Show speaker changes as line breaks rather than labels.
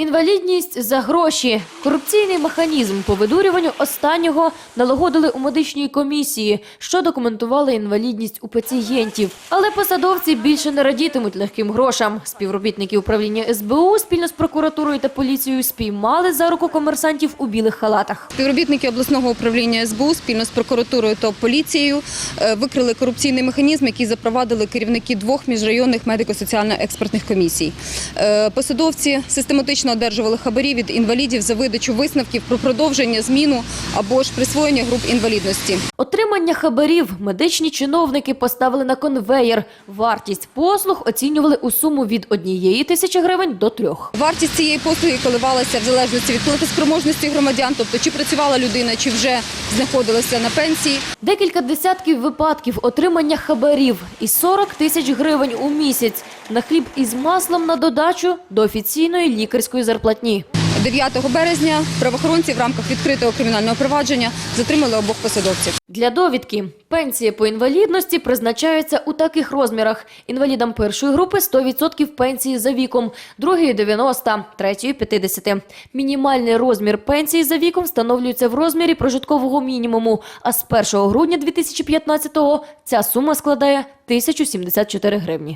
Інвалідність за гроші. Корупційний механізм по видурюванню останнього налагодили у медичній комісії, що документували інвалідність у пацієнтів. Але посадовці більше не радітимуть легким грошам. Співробітники управління СБУ спільно з прокуратурою та поліцією спіймали за руку комерсантів у білих халатах.
Співробітники обласного управління СБУ спільно з прокуратурою та поліцією е, викрили корупційний механізм, який запровадили керівники двох міжрайонних медико-соціально-експертних комісій. Е, Посадовці систематично одержували хабарі від інвалідів за видачу висновків про продовження, зміну або ж присвоєння груп інвалідності.
Отримання хабарів медичні чиновники поставили на конвеєр. Вартість послуг оцінювали у суму від однієї тисячі гривень до трьох.
Вартість цієї послуги коливалася в залежності від платоспроможності громадян, тобто чи працювала людина, чи вже знаходилася на пенсії.
Декілька десятків випадків отримання хабарів і 40 тисяч гривень у місяць на хліб із маслом на додачу до офіційної лікарської зарплатні.
9 березня правоохоронці в рамках відкритого кримінального провадження затримали обох посадовців.
Для довідки пенсія по інвалідності призначається у таких розмірах: інвалідам першої групи 100% пенсії за віком, другої 90, третьої 50. Мінімальний розмір пенсії за віком встановлюється в розмірі прожиткового мінімуму. А з 1 грудня 2015-го ця сума складає 1074 гривні.